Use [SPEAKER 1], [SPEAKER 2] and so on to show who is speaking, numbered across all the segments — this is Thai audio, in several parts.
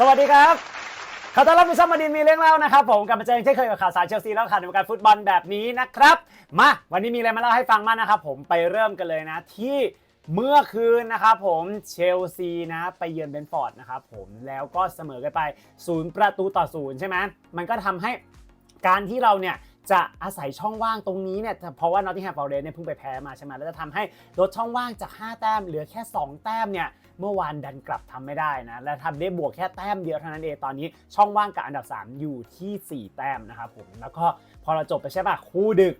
[SPEAKER 1] สวัสดีครับขอต้อนรับผู้ชมมาดินมีเรื่องเล่านะครับผมกลับมาเจอกันเช่นเคยกับข่าวสารเชลซีแล้วข่าวในวงการฟุตบอลแบบนี้นะครับ มาวันนี้มีอะไรมาเล่าให้ฟังมางนะครับผมไปเริ่มกันเลยนะที่เมื่อคืนนะครับผมเชลซีนะไปเยือนเบนฟอร์ดนะครับผมแล้วก็เสมอกันไปศูนย์ประตูต่อศูนย์ใช่ไหมมันก็ทำให้การที่เราเนี่ย จะอาศัยช่องว่างตรงนี้เนี่ยเพราะว่านอตติงแฮมฟอร์เรสเนี่ยเพิ่งไปแพ้มาใช่ไหมแล้วจะทำให้ลดช่องว่างจาก 5 แต้มเหลือแค่ 2 แต้มเนี่ยเมื่อวานดันกลับทำไม่ได้นะ และทำได้บวกแค่แต้มเดียวเท่านั้นเองตอนนี้ช่องว่างกับอันดับ 3 อยู่ที่ 4 แต้มนะครับผมแล้วก็พอเราจบไปใช่ปะคู่ดึก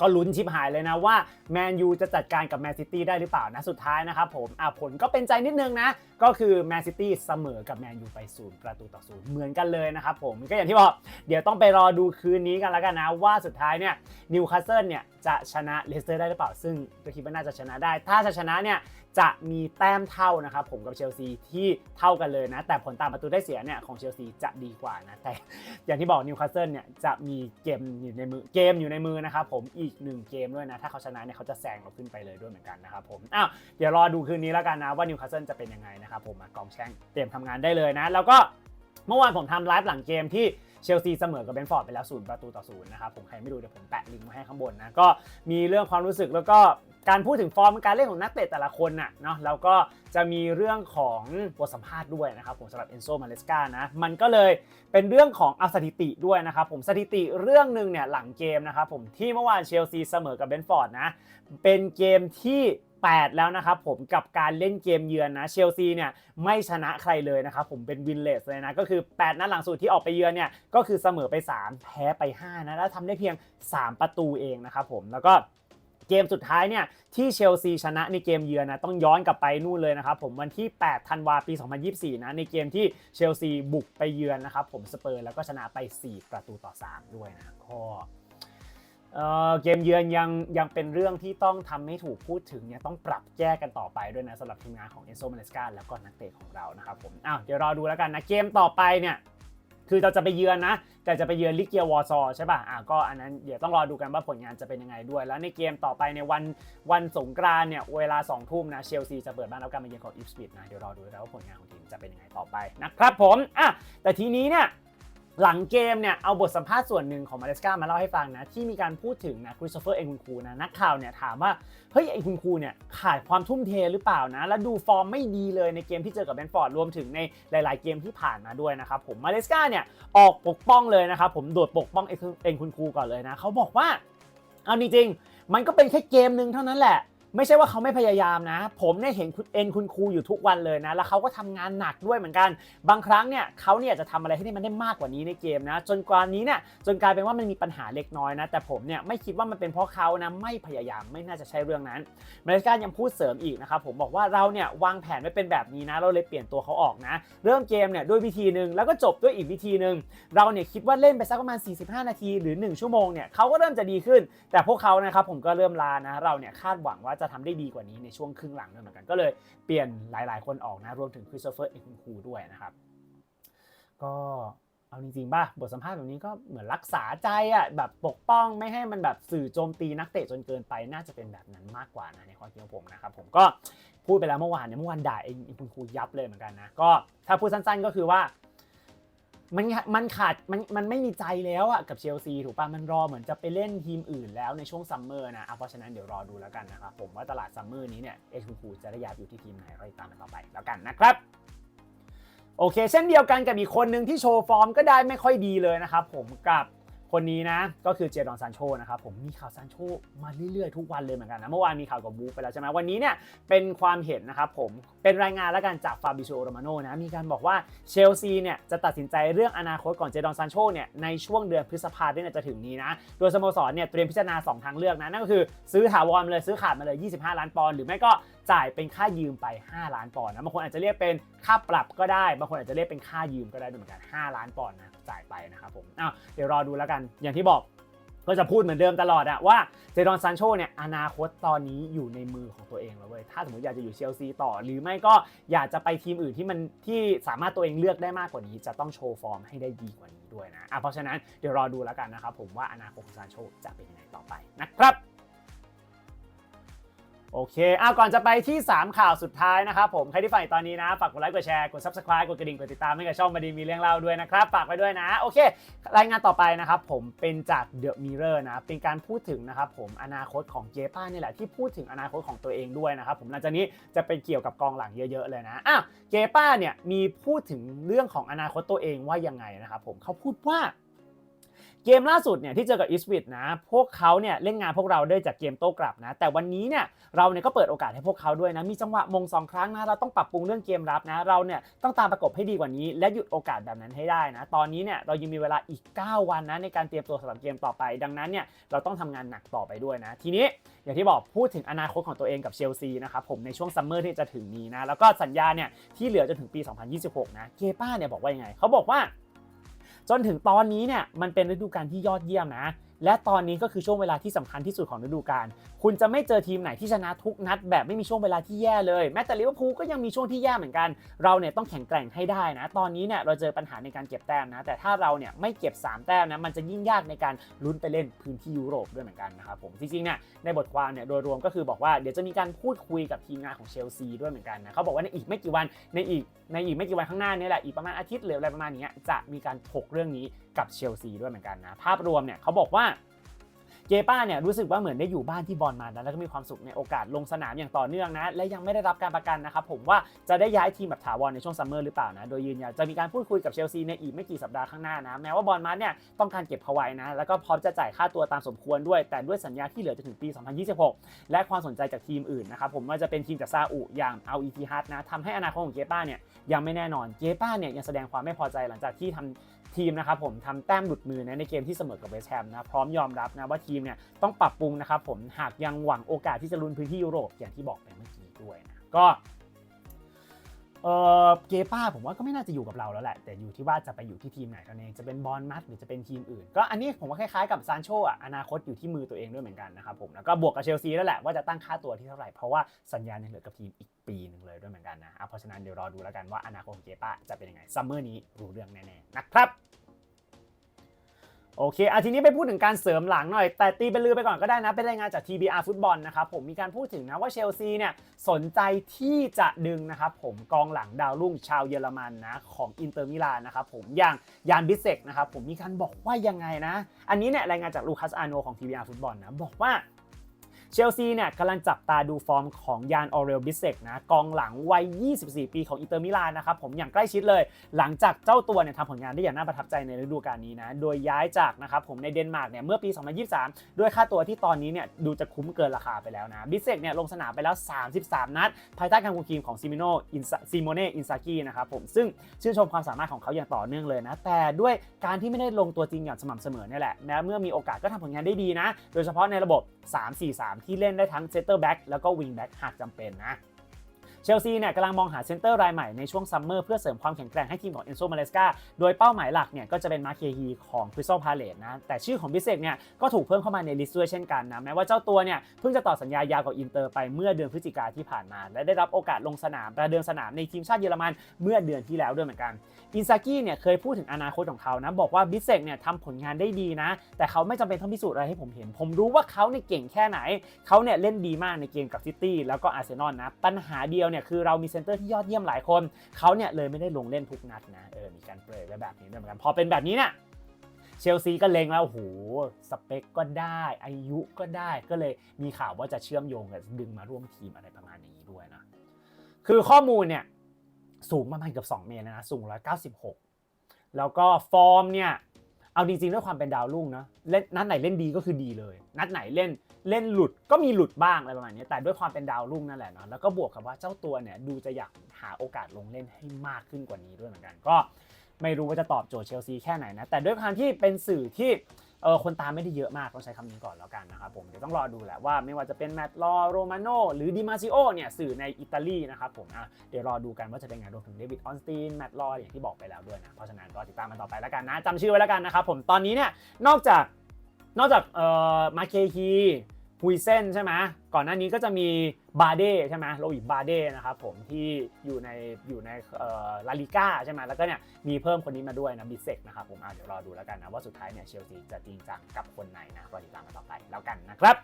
[SPEAKER 1] ก็ลุ้นชิบหายเลยนะว่าแมนยูจะจัดการกับแมนซิตี้ได้หรือเปล่านะสุดท้ายนะครับผมอะผลก็เป็นใจนิดนึงนะ ก็คือแมนซิตี้เสมอกับแมนยูไปศูนย์ประตูต่อศูนย์เหมือนกันเลยนะครับผมก็อย่างที่บอกเดี๋ยวต้องไปรอดูคืนนี้กันแล้วกันนะ ว่าสุดท้ายเนี่ยนิวคาสเซิลเนี่ยจะชนะเลสเตอร์ได้หรือเปล่า ซึ่งก็คิดว่าน่าจะชนะได้ ถ้าจะชนะเนี่ยจะมีแต้มเท่านะครับผมกับเชลซีที่เท่ากันเลยนะ แต่ผลตามประตูได้เสียเนี่ยของเชลซีจะดีกว่านะ แต่อย่างที่บอกนิวคาสเซิลเนี่ยจะมีเกมอยู่ในมือเกมอยู่ในมือนะครับผมอีกหนึ่งเกมด้วยนะ ถ้าเขาชนะเนี่ยเขาจะแซงเราขึ้นไปเลยด้วยเหมือนกันนะครับผมอ้าวเดี๋ยวรอดูคืนนี้แล้วกันนะว่านิวคาสเซิลจะเป็นยังไงนะครับผมมากองแช่งเตรียมทำงานได้เลยนะ แล้วก็เมื่อวานผมทำไลฟ์หลังเกมที่เชลซีเสมอกับเบนฟอร์ดไปแล้วศูนย์ประตูต่อศูนย์นะครับผมใครไม่ดูเดี๋ยวผมแปะลิงก์ไว้ให้ข้างบนนะก็มีเรื่องความรู้สึกแล้วก็ การพูดถึงฟอร์มการเล่นของนักเตะแต่ละคนน่ะเนาะแล้วก็จะมีเรื่องของบทสัมภาษณ์ด้วยนะครับผมสำหรับเอนโซมาเลสกานะมันก็เลยเป็นเรื่องของเอาสถิติด้วยนะครับผมสถิติเรื่องหนึ่งเนี่ยหลังเกมนะครับผมที่เมื่อวานเชลซีเสมอกับเบนฟอร์ดนะเป็นเกมที่8 แล้วนะครับผมกับการเล่นเกมเยือนนะเชลซีเนี่ยไม่ชนะใครเลยนะครับผมเป็นวินเลสเลยนะก็คือ 8 นัดหลังสุดที่ออกไปเยือนเนี่ยก็คือเสมอไป 3 แพ้ไป5นะแล้วทำได้เพียง 3 ประตูเองนะครับผมแล้วก็ เกมสุดท้ายเนี่ยที่เชลซีชนะในเกมเยือนนะต้องย้อนกลับไปนู่นเลยนะครับผมวันที่ 8 ธันวาปี 2024 นะในเกมที่เชลซีบุกไปเยือนนะครับผมสเปอร์แล้วก็ชนะไป 4 ประตูต่อ 3 ด้วยนะก็เออเกมเยือนยังยังเป็นเรื่องที่ต้องทำให้ถูกพูดถึงเนี่ยต้องปรับแก้กันต่อไปด้วยนะสำหรับทีมงานของเอนโซมาเลสกาแล้วก็นักเตะของเรานะครับผมอ้าวเดี๋ยวรอดูแล้วกันนะเกมต่อไปเนี่ย คือเราจะไปเยือนนะ แต่จะไปเยือนลิเกียวอร์ซอใช่ป่ะอะก็อันนั้นเดี๋ยวต้องรอดูกันว่าผลงานจะเป็นยังไงด้วย แล้วในเกมต่อไปในวันวันสงกรานเนี่ยเวลา2ทุ่มนะเชลซีจะเปิดบ้านรับการมาเยือนของอิฟสปิดนะเดี๋ยวรอดูแล้วว่าผลงานของทีมจะเป็นยังไงต่อไปนะครับผมอะแต่ทีนี้เนี่ย หลังเกมเนี่ยเอาบทสัมภาษณ์ส่วนหนึ่งของมาเลสกามาเล่าให้ฟังนะ ที่มีการพูดถึงนะคริสโตเฟอร์เองคุณครูนะนักข่าวเนี่ยถามว่าเฮ้ยไอคุณครูเนี่ยขาดความทุ่มเทหรือเปล่านะ แล้วดูฟอร์มไม่ดีเลยในเกมที่เจอกับแบนฟอร์ดรวมถึงในหลาย ๆ เกมที่ผ่านมาด้วยนะครับผมมาเลสกาเนี่ยออกปกป้องเลยนะครับผมโดดปกป้องเองคุณครูก่อนเลยนะเขาบอกว่าเอาจริงๆมันก็เป็นแค่เกมหนึ่งเท่านั้นแหละ ไม่ใช่ว่าเขาไม่พยายามนะ ผมเนี่ยเห็นคุณเอ็นคุณครูอยู่ทุกวันเลยนะ แล้วเขาก็ทำงานหนักด้วยเหมือนกัน บางครั้งเนี่ยเขาเนี่ยจะทำอะไรให้มันได้มากกว่านี้ในเกมนะ จนกว่านี้เนี่ยจนกลายเป็นว่ามันมีปัญหาเล็กน้อยนะ แต่ผมเนี่ยไม่คิดว่ามันเป็นเพราะเขานะไม่พยายามไม่น่าจะใช่เรื่องนั้นมาเลสกายังพูดเสริมอีกนะครับผมบอกว่าเราเนี่ยวางแผนไว้เป็นแบบนี้นะ เราเลยเปลี่ยนตัวเขาออกนะ เริ่มเกมเนี่ยด้วยวิธีหนึ่งแล้วก็จบด้วยอีกวิธีหนึ่งเราเนี่ยคิดว่าเล่นไปสักประมาณ 45 นาที หรือ 1 ชั่วโมงเนี่ยเขาก็เริ่มจะดีขึ้น แต่พวกเขานะครับผมก็เริ่มลานะเราเนี่ยคาดหวังว่าจะทำได้ดีกว่านี้ในช่วงครึ่งหลังด้วยเหมือนกัน ก็เลยเปลี่ยนหลาย ๆ คนออกนะรวมถึงคริสโตเฟอร์เองคุณครูด้วยนะครับ ก็เอาจริงๆป่ะบทสัมภาษณ์แบบนี้ก็เหมือนรักษาใจอะแบบปกป้องไม่ให้มันแบบสื่อโจมตีนักเตะจนเกินไปน่าจะเป็นแบบนั้นมากกว่านะในความคิดของผมนะครับผมก็พูดไปแล้วเมื่อวานเนี่ยเมื่อวานด่าเองคุณครูยับเลยเหมือนกันนะก็ถ้าพูดสั้นๆก็คือว่า มันมันขาดมันมันไม่มีใจแล้วอะกับเชลซีถูกป่ะมันรอเหมือนจะไปเล่นทีมอื่นแล้วในช่วงซัมเมอร์นะเพราะฉะนั้นเดี๋ยวรอดูแล้วกันนะครับผมว่าตลาดซัมเมอร์นี้เนี่ยเอชคูคูจะได้ยาอยู่ที่ทีมไหนเราติดตามกันต่อไปแล้วกันนะครับโอเค เช่นเดียวกันกับอีกคนหนึ่งที่โชว์ฟอร์มก็ได้ไม่ค่อยดีเลยนะครับผมกับ คนนี้นะก็คือเจดอนซานโชนะครับผมมีข่าวซานโชมาเรื่อยๆทุกวันเลยเหมือนกันนะเมื่อวานมีข่าวกับบูฟไปแล้วใช่ไหมวันนี้เนี่ยเป็นความเห็นนะครับผมเป็นรายงานแล้วกันจากฟาบิโชโรมาโนนะมีการบอกว่าเชลซีเนี่ยจะตัดสินใจเรื่องอนาคตก่อนเจดอนซานโชเนี่ยในช่วงเดือนพฤษภาคมที่จะถึงนี้นะโดยสโมสรเนี่ยเตรียมพิจารณา 2 ทางเลือกนะนั่นก็คือซื้อถาวรมาเลยซื้อขาดมาเลย 25 ล้านปอนด์หรือไม่ก็จ่ายเป็นค่ายืมไป 5 ล้านปอนด์นะบางคนอาจจะเรียกเป็นค่าปรับก็ได้ บางคนอาจจะเรียกเป็นค่ายืมก็ได้เหมือนกัน 5 ล้านปอนด์นะ จ่ายไปนะครับผมอ้าวเดี๋ยวรอดูแล้วกันอย่างที่บอกก็จะพูดเหมือนเดิมตลอดอะว่าเจดอนซานโชเนี่ยอนาคตตอนนี้อยู่ในมือของตัวเองแล้วเว้ยถ้าสมมติอยากจะอยู่เชลซีต่อ หรือไม่ก็อยากจะไปทีมอื่นที่มันที่สามารถตัวเองเลือกได้มากกว่านี้ จะต้องโชว์ฟอร์มให้ได้ดีกว่านี้ด้วยนะอะเพราะฉะนั้นเดี๋ยวรอดูแล้วกันนะครับผมว่าอนาคตของซานโชจะเป็นยังไงต่อไปนะครับ โอเคอะก่อนจะไปที่ 3 ข่าวสุดท้ายนะครับผม ใครที่ฟังอยู่ตอนนี้นะ ฝากกดไลค์ กดแชร์ กด subscribe กดกระดิ่ง กดติดตามให้กับช่องมาดีมีเรื่องเล่าด้วยนะครับ ฝากไว้ด้วยนะ โอเค รายงานต่อไปนะครับผมเป็นจาก The Mirror นะ เป็นการพูดถึงนะครับผมอนาคตของเจป้านี่แหละที่พูดถึงอนาคตของตัวเองด้วยนะครับผมหลังจากนี้จะเป็นเกี่ยวกับกองหลังเยอะ ๆ เลยนะอะเจป้าเนี่ยมีพูดถึงเรื่องของอนาคตตัวเองว่ายังไงนะครับผมเขาพูดว่า เกมล่าสุดเนี่ยที่เจอกับอีสวิตนะ พวกเขาเนี่ยเล่นงานพวกเราได้จากเกมโต้กลับนะ แต่วันนี้เนี่ยเราเนี่ยก็เปิดโอกาสให้พวกเขาด้วยนะ มีจังหวะมงสองครั้งนะ เราต้องปรับปรุงเรื่องเกมรับนะ เราเนี่ยต้องตามประกบให้ดีกว่านี้ และหยุดโอกาสแบบนั้นให้ได้นะ ตอนนี้เนี่ยเรายังมีเวลาอีก 9 วันนะในการเตรียมตัวสำหรับเกมต่อไป ดังนั้นเนี่ยเราต้องทำงานหนักต่อไปด้วยนะ ทีนี้อย่างที่บอกพูดถึงอนาคตของตัวเองกับเชลซีนะครับผมในช่วงซัมเมอร์ที่จะถึงนี้นะ แล้วก็สัญญาเนี่ยที่เหลือจนถึงปี 2026 นะ เกป้าเนี่ยบอกว่ายังไงเขาบอกว่า จนถึงตอนนี้เนี่ยมันเป็นฤดูกาลที่ยอดเยี่ยมนะ และตอนนี้ก็คือช่วงเวลาที่สำคัญที่สุดของฤดูกาลคุณจะไม่เจอทีมไหนที่ชนะทุกนัด แบบไม่มีช่วงเวลาที่แย่เลย แม้แต่ลิเวอร์พูลก็ยังมีช่วงที่แย่เหมือนกัน เราเนี่ยต้องแข็งแกร่งให้ได้นะ ตอนนี้เนี่ยเราเจอปัญหาในการเก็บแต้มนะ แต่ถ้าเราเนี่ยไม่เก็บ 3 แต้มนะ มันจะยิ่งยากในการลุ้นไปเล่นพื้นที่ยุโรปด้วยเหมือนกันนะครับผม จริงๆเนี่ยในบทความเนี่ยโดยรวมก็คือบอกว่าเดี๋ยวจะมีการพูดคุยกับทีมงานของเชลซีด้วยเหมือนกันนะเขาบอกว่าในอีกไม่กี่วันในอีกในอีกไม่กี่วันข้างหน้านี้แหละอีกประมาณอาทิตย์หรืออะไรประมาณนี้จะมีการถกเรื่องนี้กับเชลซีด้วยเหมือนกันนะ ภาพรวมเนี่ยเขาบอกว่าเจป้าเนี่ยรู้สึกว่าเหมือนได้อยู่บ้านที่บอลมาแล้วก็มีความสุขในโอกาสลงสนามอย่างต่อเนื่องนะ และยังไม่ได้รับการประกันนะครับผมว่าจะได้ย้ายทีมแบบถาวรในช่วงซัมเมอร์หรือเปล่านะ โดยยืนยันจะมีการพูดคุยกับเชลซีในอีกไม่กี่สัปดาห์ข้างหน้านะ แม้ว่าบอลมาเนี่ยต้องการเก็บเขาไว้นะ แล้วก็พร้อมจะจ่ายค่าตัวตามสมควรด้วย แต่ด้วยสัญญาที่เหลือจนถึงปี 2026 และความสนใจจากทีมอื่นนะครับผมว่าจะเป็นทีมจากซาอุอย่างเอาอีทีฮัทนะทำให้อนาคตของเจป้าเนี่ยยังไม่แน่นอนเจป้าเนี่ยยังแสดงความไม่พอใจหลังจากที่ทำ ทีมนะครับผมทำแต้มหลุดมือนะในเกมที่เสมอกับเวสต์แฮมนะพร้อมยอมรับนะว่าทีมเนี่ยต้องปรับปรุงนะครับผมหากยังหวังโอกาสที่จะลุ้นพื้นที่ยุโรปอย่างที่บอกไปเมื่อกี้ด้วยนะก็ เออเกป้าผมว่าก็ไม่น่าจะอยู่กับเราแล้วแหละ แต่อยู่ที่ว่าจะไปอยู่ที่ทีมไหนเท่านั้นเองจะเป็นบอลมัดหรือจะเป็นทีมอื่น ก็อันนี้ผมว่าคล้ายๆกับซานโชอะอนาคตอยู่ที่มือตัวเองด้วยเหมือนกันนะครับผมแล้วก็บวกกับเชลซีแล้วแหละว่าจะตั้งค่าตัวที่เท่าไหร่เพราะว่าสัญญาเนี่ยเหลือกับทีมอีกปีหนึ่งเลยด้วยเหมือนกันนะอะเพราะฉะนั้นเดี๋ยวรอดูแล้วกันว่าอนาคตของเกป้าจะเป็นยังไงซัมเมอร์นี้รู้เรื่องแน่ๆนะครับ โอเคอะทีนี้ไปพูดถึงการเสริมหลังหน่อย แต่ตีเป็นลือไปก่อนก็ได้นะ เป็นรายงานจาก TBR ฟุตบอลนะครับผมมีการพูดถึงนะว่าเชลซีเนี่ยสนใจที่จะดึงนะครับผมกองหลังดาวรุ่งชาวเยอรมันนะของอินเตอร์มิลานนะครับผมอย่างยานบิเซกนะครับผมมีการบอกว่ายังไงนะ อันนี้เนี่ยรายงานจากลูคัสอาโนของ TBR ฟุตบอลนะบอกว่า เชลซีเนี่ยกำลังจับตาดูฟอร์มของยานออเรลบิเซกนะกองหลังวัย 24 ปีของอินเตอร์มิลานนะครับผมอย่างใกล้ชิดเลย หลังจากเจ้าตัวเนี่ยทำผลงานได้อย่างน่าประทับใจในฤดูกาลนี้นะโดยย้ายจากนะครับผมในเดนมาร์กเนี่ยเมื่อปี 2023 ด้วยค่าตัวที่ตอนนี้เนี่ยดูจะคุ้มเกินราคาไปแล้วนะบิเซกเนี่ยลงสนามไปแล้ว 33 นัด ภายใต้การคุมทีมของซิมิโนอินซิโมเน่อินซากินะครับผมซึ่งชื่นชมความสามารถของเขาอย่างต่อเนื่องเลยนะแต่ด้วยการที่ไม่ได้ลงตัวจริงอย่างสม่ำเสมอเนี่ยแหละนะเมื่อมีโอกาสก็ทำผลงานได้ดีนะ โดยเฉพาะในระบบ 3-4-3ที่เล่นได้ทั้งเซตเตอร์แบ็กแล้วก็วิงแบ็กหากจำเป็นนะ เชลซีเนี่ยกำลังมองหาเซนเตอร์รายใหม่ในช่วงซัมเมอร์เพื่อเสริมความแข็งแกร่งให้ทีมของเอนโซมาเลสกาโดยเป้าหมายหลักเนี่ยก็จะเป็นมาเคฮีของคริสตัลพาเลตนะแต่ชื่อของบิเซกเนี่ยก็ถูกเพิ่มเข้ามาในลิสต์ด้วยเช่นกันนะแม้ว่าเจ้าตัวเนี่ยเพิ่งจะต่อสัญญายาวกับอินเตอร์ไปเมื่อเดือนพฤศจิกาที่ผ่านมา และได้รับโอกาสลงสนามประเดิมสนามในทีมชาติเยอรมันเมื่อเดือนที่แล้วด้วยเหมือนกันอินซากิเนี่ยเคยพูดถึงอนาคตของเขานะบอกว่าบิเซกเนี่ยทำผลงานได้ดีนะ แต่เขาไม่จำเป็นต้องพิสูจน์อะไรให้ผมเห็น ผมรู้ว่าเขาเนี่ยเก่งแค่ไหนเขาเนี่ยเล่นดีมากในเกมกับซิตี้แล้วก็อาร์เซนอลนะปัญหาเดียวเนี่ยคือเรามีเซนเตอร์ที่ยอดเยี่ยมหลายคนเขาเนี่ยเลยไม่ได้ลงเล่นทุกนัดนะเออมีการเปรยไว้แบบนี้ด้วยเหมือนกันพอเป็นแบบนี้เนี่ยเชลซีก็เล็งแล้วโหสเปคก็ได้ อายุก็ได้ก็เลยมีข่าวว่าจะเชื่อมโยงกับดึงมาร่วมทีมอะไรประมาณนี้ด้วยนะคือข้อมูลเนี่ยสูงประมาณเกือบ2เมตรนะสูง 196 แล้วก็ฟอร์มเนี่ย เอาจริงๆด้วยความเป็นดาวรุ่งนะเล่นนัดไหนเล่นดีก็คือดีเลย นัดไหนเล่นเล่นหลุดก็มีหลุดบ้างอะไรประมาณนี้แต่ด้วยความเป็นดาวรุ่งนั่นแหละเนาะแล้วก็บวกกับว่าเจ้าตัวเนี่ยดูจะอยากหาโอกาสลงเล่นให้มากขึ้นกว่านี้ด้วยเหมือนกันก็ ไม่รู้ว่าจะตอบโจทย์เชลซีแค่ไหนนะ แต่ด้วยความที่เป็นสื่อที่เออคนตามไม่ได้เยอะมากต้องใช้คำนี้ก่อนแล้วกันนะครับผมเดี๋ยวต้องรอดูแหละว่าไม่ว่าจะเป็นแมตต์ลอโรมาโนหรือดิมาซิโอเนี่ยสื่อในอิตาลีนะครับผมอะเดี๋ยวรอดูกันว่าจะเป็นไงรวมถึงเดวิดออนสตีนแมตต์ลออย่างที่บอกไปแล้วด้วยนะเพราะฉะนั้นก็ติดตามมันต่อไปแล้วกันนะจำชื่อไว้แล้วกันนะครับผมตอนนี้เนี่ยนอกจากนอกจากเอ่อมาเคฮี ฮุยเซนใช่ไหมก่อนหน้านี้ก็จะมีบาเด้ใช่ไหมโรบิบาเด้นะครับผมที่อยู่ในอยู่ในลาลิก้าใช่ไหมแล้วก็เนี่ยมีเพิ่มคนนี้มาด้วยนะบิเซกนะครับผมอะเดี๋ยวรอดูแล้วกันนะว่าสุดท้ายเนี่ยเชลซีจะจริงจังกับคนไหนนะรอติดตามกันต่อไปแล้วกันนะครับ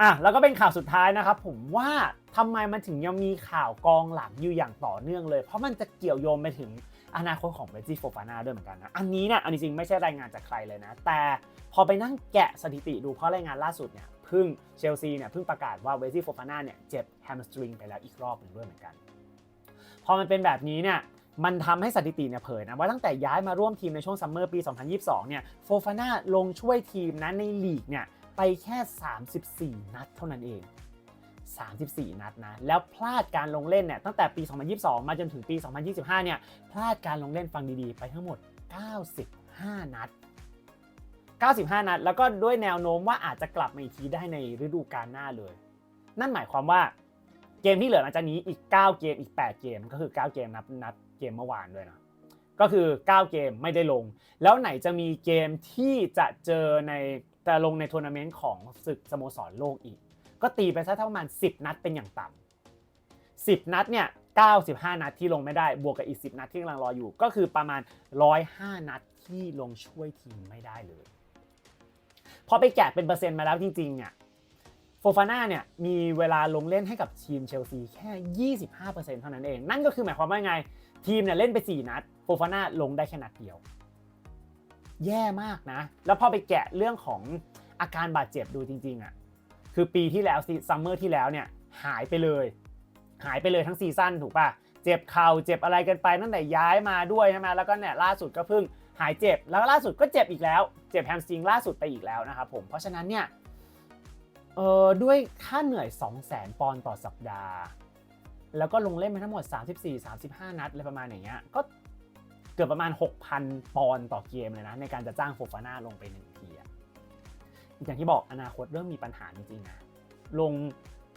[SPEAKER 1] อะแล้วก็เป็นข่าวสุดท้ายนะครับผมว่าทำไมมันถึงยังมีข่าวกองหลังอยู่อย่างต่อเนื่องเลย เพราะมันจะเกี่ยวโยงไปถึง อนาคตของเบจิโฟฟาน่าด้วยเหมือนกันนะ อันนี้เนี่ยอันนี้จริงไม่ใช่รายงานจากใครเลยนะ แต่พอไปนั่งแกะสถิติดูเพราะรายงานล่าสุดเนี่ยเพิ่งเชลซีเนี่ยเพิ่งประกาศว่าเวจิโฟฟาน่าเนี่ยเจ็บแฮมสตริงไปแล้วอีกรอบหนึ่งด้วยเหมือนกัน พอมันเป็นแบบนี้เนี่ยมันทำให้สถิติเนี่ยเผยนะว่าตั้งแต่ย้ายมาร่วมทีมในช่วงซัมเมอร์ปี 2022 เนี่ยโฟฟาน่าลงช่วยทีมนะในลีกเนี่ยไปแค่ 34 นัดเท่านั้นเอง 34 นัดนะ แล้วพลาดการลงเล่นเนี่ยตั้งแต่ปี 2022 มาจนถึงปี 2025 เนี่ยพลาดการลงเล่นฟังดีๆ ไปทั้งหมด 95 นัด 95 นัด แล้วก็ด้วยแนวโน้มว่าอาจจะกลับมาอีกทีได้ในฤดูกาลหน้าเลย นั่นหมายความว่าเกมที่เหลือหลังจากนี้อีก 9 เกมอีก 8 เกมก็คือ 9 เกมนับนับเกมเมื่อวานด้วยนะก็คือ 9 เกมไม่ได้ลง แล้วไหนจะมีเกมที่จะเจอในจะลงในทัวร์นาเมนต์ของศึกสโมสรโลกอีก ก็ตีไปซะเท่าประมาณ 10 นัดเป็นอย่างต่ำ10 นัดเนี่ย95 นัดที่ลงไม่ได้บวกกับอีก 10 นัดที่กำลังรออยู่ ก็คือประมาณ 105 นัดที่ลงช่วยทีมไม่ได้เลย พอไปแกะเป็นเปอร์เซ็นต์มาแล้วจริงๆเนี่ยโฟฟาน่าเนี่ยมีเวลาลงเล่นให้กับทีมเชลซีแค่ 25%เท่านั้นเอง นั่นก็คือหมายความว่าไง ทีมเนี่ยเล่นไป 4 นัดโฟฟาน่าลงได้แค่นัดเดียว แย่มากนะ แล้วพอไปแกะเรื่องของอาการบาดเจ็บดูจริงๆอะ คือปีที่แล้วซัมเมอร์ที่แล้วเนี่ยหายไปเลย หายไปเลยทั้งซีซั่นถูกปะเจ็บเข่าเจ็บอะไรกันไปตั้งแต่ย้ายมาด้วยใช่ไหมแล้วก็เนี่ยล่าสุดก็เพิ่งหายเจ็บ แล้วล่าสุดก็เจ็บอีกแล้ว เจ็บแฮมสตริงล่าสุดไปอีกแล้วนะครับผมเพราะฉะนั้นเนี่ยเออด้วยค่าเหนื่อย 2 0 0 0 0 0ปอนด์ต่อสัปดาห์ แล้วก็ลงเล่นไปทั้งหมด 34-35 นัดอะไรประมาณอย่างเงี้ยก็เกือบประมาณ 6,000 ปอนด์ต่อเกมเลยนะ ในการจะจ้างโฟฟาน่าลงไปหนึ่งที อย่างที่บอกอนาคตเริ่มมีปัญหาจริงๆนะลง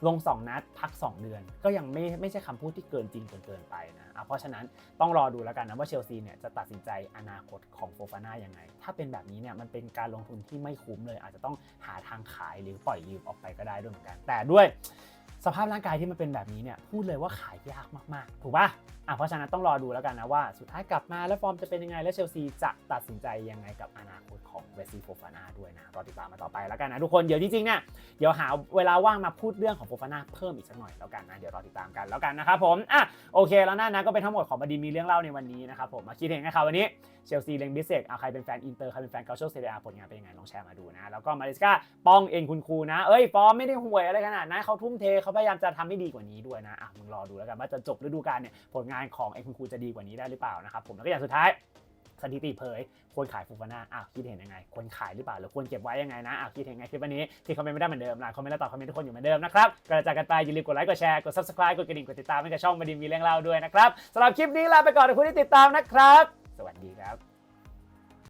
[SPEAKER 1] ลง 2 นัดพัก 2 เดือน ก็ยังไม่ไม่ใช่คำพูดที่เกินจริงจนเกินไปนะะเพราะฉะนั้นต้องรอดูแล้วกันนะว่าเชลซีเนี่ยจะตัดสินใจอนาคตของโฟฟาน่ายังไง ถ้าเป็นแบบนี้เนี่ยมันเป็นการลงทุนที่ไม่คุ้มเลย อาจจะต้องหาทางขายหรือปล่อยยืมออกไปก็ได้ด้วยเหมือนกัน แต่ด้วย สภาพร่างกายที่มันเป็นแบบนี้เนี่ยพูดเลยว่าขายยากมากๆ ถูกป่ะอะเพราะฉะนั้นต้องรอดูแล้วกันนะว่าสุดท้ายกลับมาแล้วฟอร์มจะเป็นยังไง และเชลซีจะตัดสินใจยังไงกับอนาคตของเวซีโฟฟาน่าด้วยนะรอติดตามมาต่อไปแล้วกันนะทุกคนเดี๋ยวจริงๆเนี่ยเดี๋ยวหาเวลาว่างมาพูดเรื่องของโฟฟาน่าเพิ่มอีกสักหน่อยแล้วกันนะเดี๋ยวรอติดตามกันแล้วกันนะครับผมอะโอเคแล้วนั่นนะก็เป็นทั้งหมดของบดีมีเรื่องเล่าในวันนี้นะครับผมมาคิดเห็นนะครับวันนี้เชลซีเลงบิเซกเอาใครเป็นแฟนอินเตอร์ใครเป็นแฟนเกาโชเซเรียผลงานเป็นยังไงลองแชร์มาดูนะแล้วก็มาริสกาป้องเองคุณครูนะเอ้ยฟอร์มไม่ได้ห่วยอะไรขนาดนั้นเขาทุ่มเทเขาพยายามจะทำให้ดีกว่านี้ด้วยนะอะมึงรอดูแล้วกันว่าจะจบฤดูกาลเนี่ยผลงานของเองคุณครูจะดีกว่านี้ได้หรือเปล่านะครับผมแล้วก็อย่างสุดท้ายสถิติเผยควรขายฟูฟาน่าอ้าวคิดเห็นยังไง ควรขายหรือเปล่า หรือควรเก็บไว้ยังไงนะอ้าวคิดเห็นยังไงคลิปวันนี้ที่คอมเมนต์ไม่ได้เหมือนเดิมไลน์คอมเมนต์แล้วตอบคอมเมนต์ทุกคนอยู่เหมือนเดิมนะครับกระจายกันไปอย่าลืมกดไลค์กดแชร์กด subscribe กดกระดิ่งกดติดตามให้กับช่องมาดินมีเรื่องเล่าด้วยนะครับสำหรับคลิปนี้ลาไปก่อนขอบคุณที่ติดตามนะครับ สวัสดีครับ